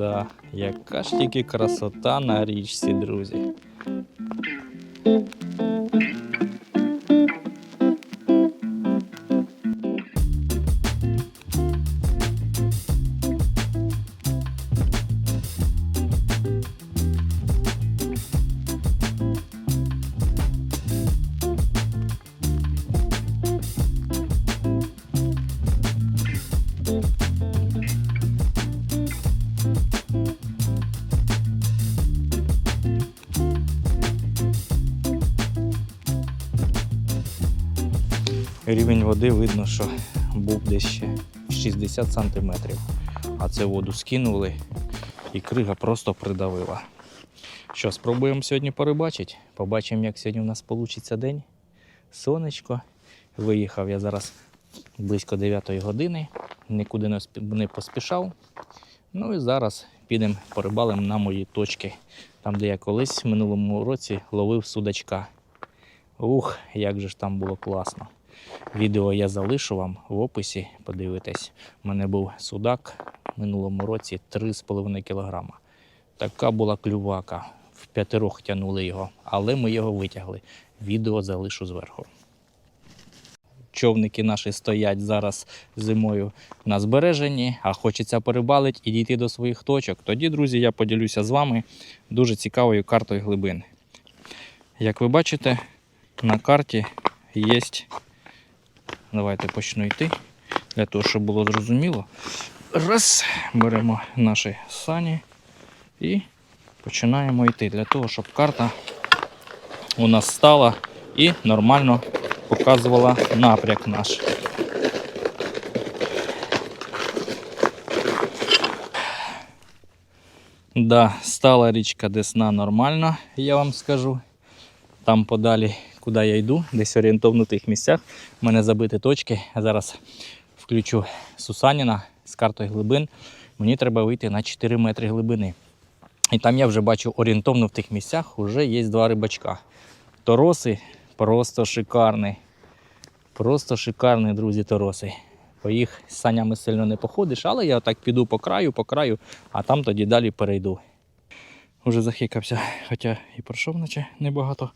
Да, яка ж тільки красота на річці, друзі. Рівень води видно, що був десь ще 60 сантиметрів. А це воду скинули і крига просто придавила. Що, спробуємо сьогодні порибачити? Побачимо, як сьогодні у нас вийде день. Сонечко. Виїхав я зараз близько 9 години, нікуди не поспішав. Ну і зараз підемо порибалимо на мої точки, там, де я колись в минулому році ловив судачка. Ух, як же ж там було класно. Відео я залишу вам в описі, подивитесь. У мене був судак в минулому році 3,5 кг. Така була клювака. В п'ятерох тягнули його, але ми його витягли. Відео залишу зверху. Човники наші стоять зараз зимою на збереженні, а хочеться порибалити і дійти до своїх точок. Тоді, друзі, я поділюся з вами дуже цікавою картою глибин. Як ви бачите, на карті є Давайте почну йти. Для того, щоб було зрозуміло. Раз, беремо наші сані і починаємо йти. Для того, щоб карта у нас стала і нормально показувала напрямок наш. Да, стала річка Десна нормально, я вам скажу. Там подалі, куди я йду, десь орієнтовно в тих місцях. У мене забиті точки. Зараз включу Сусаніна з картою глибин. Мені треба вийти на 4 метри глибини. І там я вже бачу орієнтовно в тих місцях вже є два рибачка. Тороси просто шикарний. Просто шикарний, друзі, тороси. По їх санями сильно не походиш, але я так піду по краю, по краю, а там тоді далі перейду. Уже захикався, хоча і пройшов, наче небагато.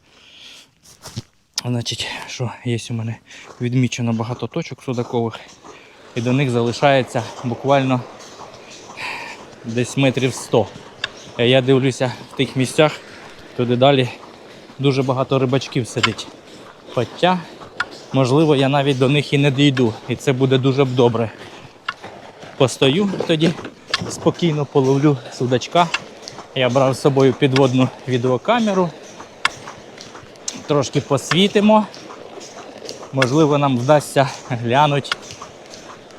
Значить, що є у мене відмічено багато точок судакових, і до них залишається буквально десь метрів 100. Е, Я дивлюся в тих місцях, туди далі дуже багато рибачків сидить. Хоча, можливо, я навіть до них і не дійду, і це буде дуже б добре. Постою тоді, спокійно половлю судачка. Я брав з собою підводну відеокамеру. Трошки посвітимо. Можливо, нам вдасться глянути,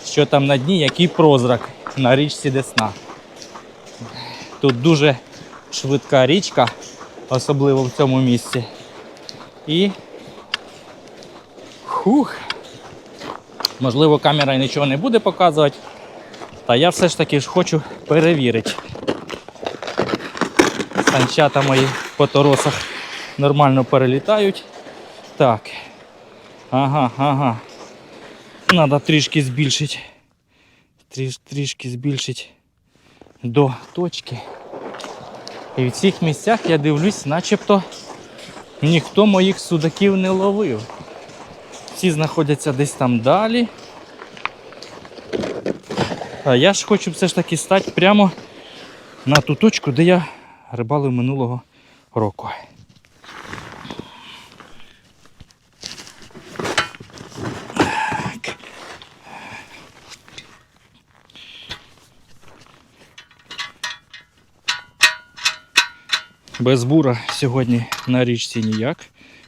що там на дні, який прозрак на річці Десна. Тут дуже швидка річка, особливо в цьому місці. І хух. Можливо, камера нічого не буде показувати. Та я все ж таки ж хочу перевірити. Санчата мої по торосах нормально перелітають. Так. Ага, ага. Надо трішки збільшити. Тріш, трішки збільшити до точки. І в цих місцях я дивлюсь, начебто ніхто моїх судаків не ловив. Всі знаходяться десь там далі. А я ж хочу все ж таки стати прямо на ту точку, де я рибалив минулого року. Без бура сьогодні на річці ніяк.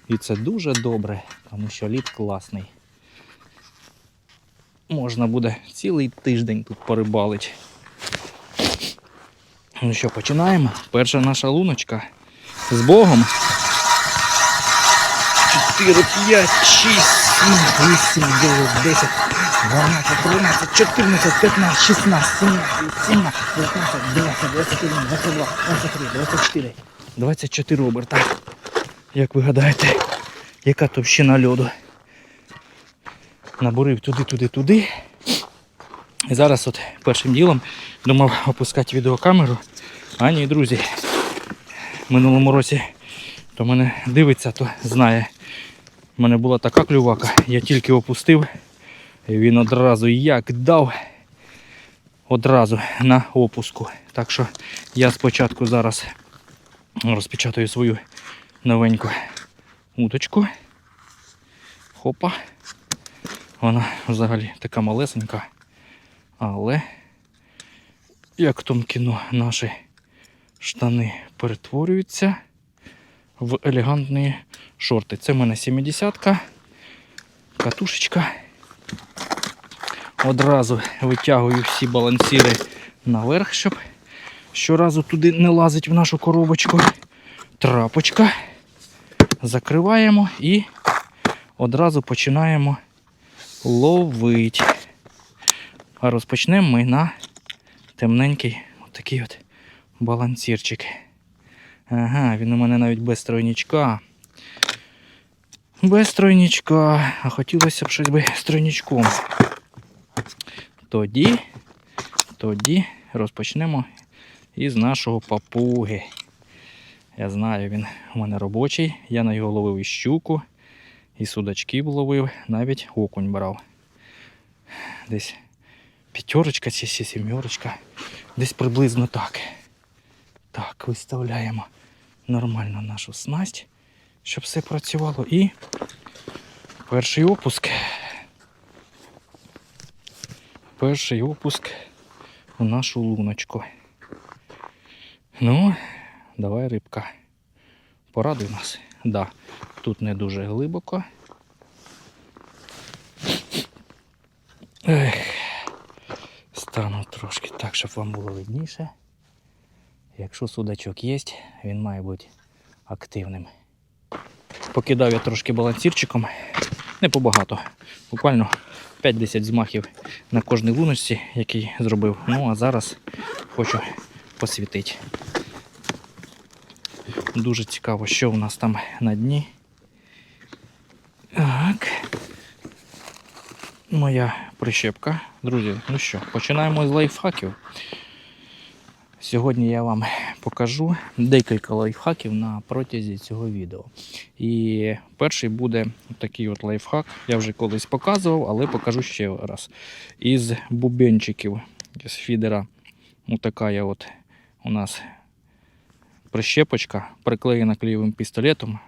І це дуже добре, тому що лід класний. Можна буде цілий тиждень тут порибалити. Ну що, починаємо. Перша наша луночка з Богом. 4, 5, 6, 7, 8, 9, 10, 12, 13, 14, 15, 16, 17, 17, 19, 20, 21, 22, 23, 24. 24 оберта. Як ви гадаєте, яка товщина льоду? Набурив туди, туди, туди. І зараз от першим ділом думав опускати відеокамеру. А ні, друзі, в минулому році хто мене дивиться, то знає. У мене була така клювака, я тільки опустив, і він одразу як дав одразу на опуску. Так що я спочатку зараз розпечатаю свою новеньку уточку. Хопа. Вона взагалі така малесенька. Але як в тому кіно наші штани перетворюються в елегантні шорти. Це в мене 70-ка, катушечка. Одразу витягую всі балансіри наверх, щоб щоразу туди не лазить в нашу коробочку. Трапочка. Закриваємо і одразу починаємо ловити. А розпочнемо ми на темненький отакий от балансірчик. Ага, він у мене навіть без тройнічка. Без тройнічка. А хотілося б щось би з тройнічком. Тоді, тоді розпочнемо із нашого папуги. Я знаю, він у мене робочий. Я на його ловив і щуку, і судачків ловив, навіть окунь брав. Десь п'ятерочка чи сімерочка. Десь приблизно так. Так, виставляємо нормально нашу снасть, щоб все працювало. І перший опуск. Перший опуск у нашу луночку. Ну, давай рибка. Порадуй нас. Да, тут не дуже глибоко. Ех, стану трошки так, щоб вам було видніше. Якщо судачок є, він має бути активним. Покидав я трошки балансірчиком, не побагато. Буквально 5-10 змахів на кожній луночці, який зробив. Ну а зараз хочу посвітити. Дуже цікаво, що у нас там на дні. Так. Моя прищепка. Друзі, ну що, починаємо з лайфхаків. Сьогодні я вам покажу декілька лайфхаків на протязі цього відео. І перший буде такий от лайфхак. Я вже колись показував, але покажу ще раз. Із бубенчиків з фідера. Я от у нас прищепочка, приклеєна клеєвим пістолетом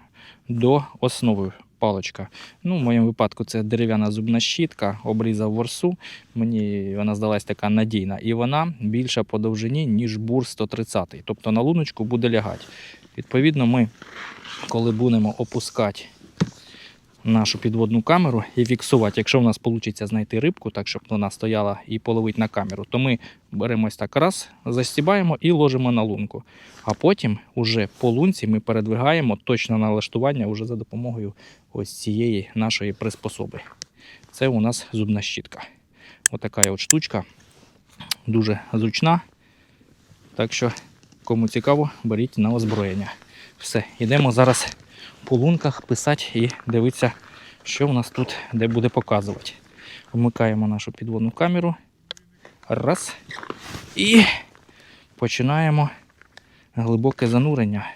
до основи паличка. Ну, в моєму випадку це дерев'яна зубна щітка, обрізав ворсу. Мені вона здалась така надійна. І вона більша по довжині, ніж бур 130. Тобто на луночку буде лягати. Відповідно, ми, коли будемо опускати нашу підводну камеру і фіксувати, якщо в нас вийде знайти рибку, так щоб вона стояла і половить на камеру, то ми беремо так раз, застібаємо і ложимо на лунку. А потім уже по лунці ми передвигаємо точне налаштування уже за допомогою ось цієї нашої приспособи. Це у нас зубна щітка. Отака от штучка. Дуже зручна. Так що, кому цікаво, беріть на озброєння. Все, йдемо зараз по лунках писати і дивитися, що в нас тут де буде показувати. Вмикаємо нашу підводну камеру. Раз. І починаємо глибоке занурення.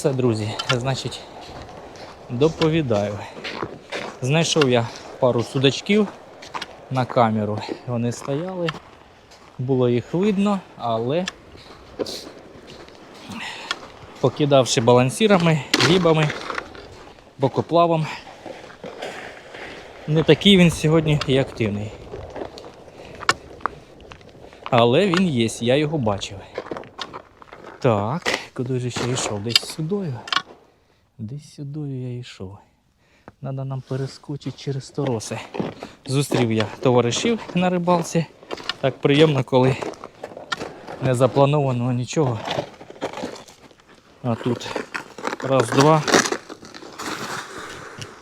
Все, друзі, значить, доповідаю. Знайшов я пару судачків на камеру. Вони стояли, було їх видно, але покидавши балансірами, гібами, бокоплавом, не такий він сьогодні і активний. Але він є, я його бачив. Так, ж ще йшов? Десь сюдою. Десь сюдою я йшов. Надо нам перескочити через тороси. Зустрів я товаришів на рибалці. Так приємно, коли не заплановано нічого. А тут Раз, два.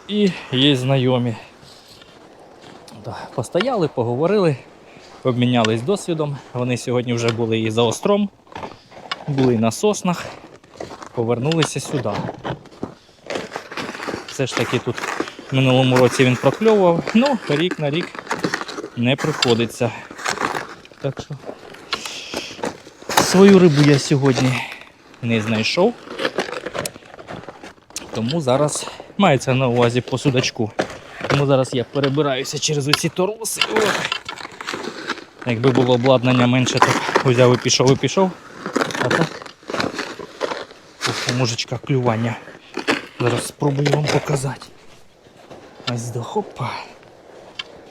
І є знайомі. Постояли, поговорили, обмінялись досвідом. Вони сьогодні вже були і за остром, були на соснах, повернулися сюди. Все ж таки тут в минулому році він прокльовував, ну, рік на рік не приходиться. Так що свою рибу я сьогодні не знайшов. Тому зараз мається на увазі по судачку. Тому зараз я перебираюся через оці тороси. Якби було обладнання менше, то взяв і пішов і пішов. А так мужичка клювання. Зараз спробую вам показати. Ось до хопа.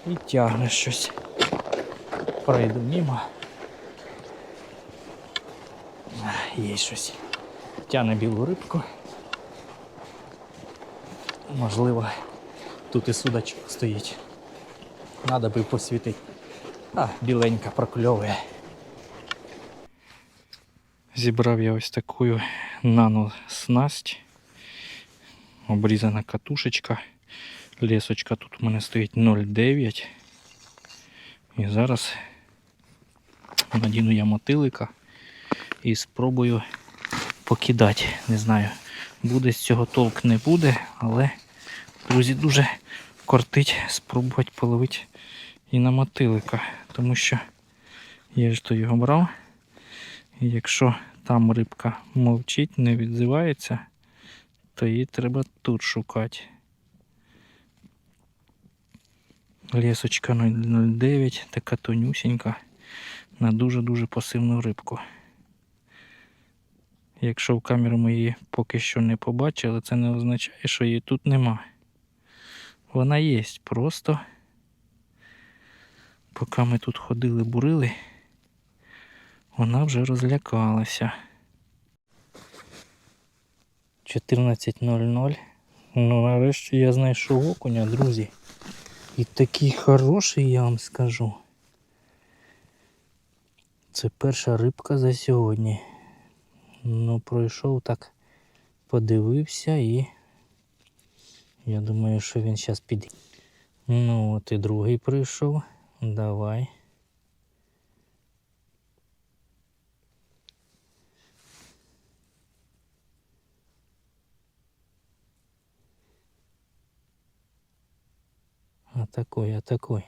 І тягне щось. Пройду мимо. Є щось. Тягне білу рибку. Можливо, тут і судачок стоїть. Надо би посвітити. А, біленька прокльовує. Зібрав я ось таку нано-снасть. Обрізана катушечка. Лесочка тут у мене стоїть 0,9. І зараз надіну я мотилика і спробую покидати. Не знаю, буде з цього толк не буде, але, друзі, дуже кортить спробувати половити і на мотилика, тому що я ж то його брав. І якщо там рибка мовчить, не відзивається, то її треба тут шукати. Лісочка 0,09, така тонюсінька, на дуже-дуже пасивну рибку. Якщо в камеру ми її поки що не побачили, це не означає, що її тут нема. Вона є, просто поки ми тут ходили, бурили, вона вже розлякалася. 14.00. Ну, нарешті я знайшов окуня, друзі. І такий хороший, я вам скажу. Це перша рибка за сьогодні. Ну, пройшов так, подивився і я думаю, що він зараз піде. Ну, от і другий прийшов. Давай. Атакуй, атакуй.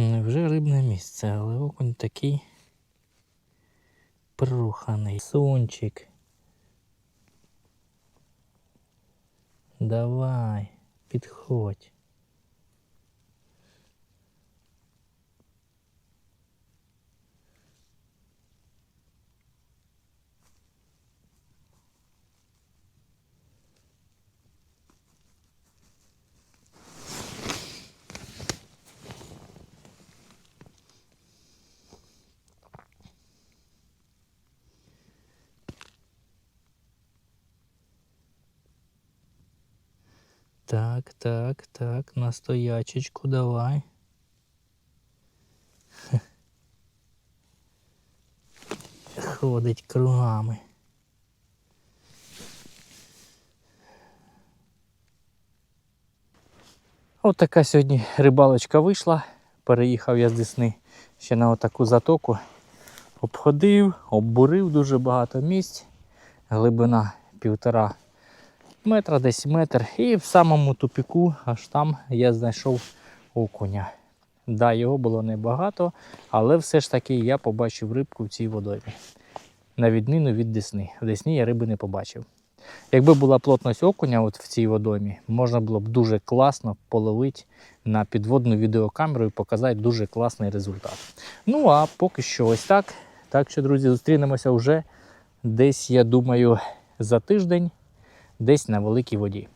Вже рибне місце, але окунь такий проханий. Сончик. Давай, підходь. Так, так, так, на стоячечку давай. Ходить кругами. От така сьогодні рибалочка вийшла. Переїхав я з Десни ще на отаку затоку. Обходив, оббурив дуже багато місць. Глибина півтора метра, десь метр. І в самому тупіку, аж там я знайшов окуня. Да, його було небагато, але все ж таки я побачив рибку в цій водоймі. На відміну від Десни. В Десні я риби не побачив. Якби була плотність окуня от в цій водоймі, можна було б дуже класно половити на підводну відеокамеру і показати дуже класний результат. Ну а поки що ось так. Так що, друзі, зустрінемося вже десь, я думаю, за тиждень, десь на великій воді.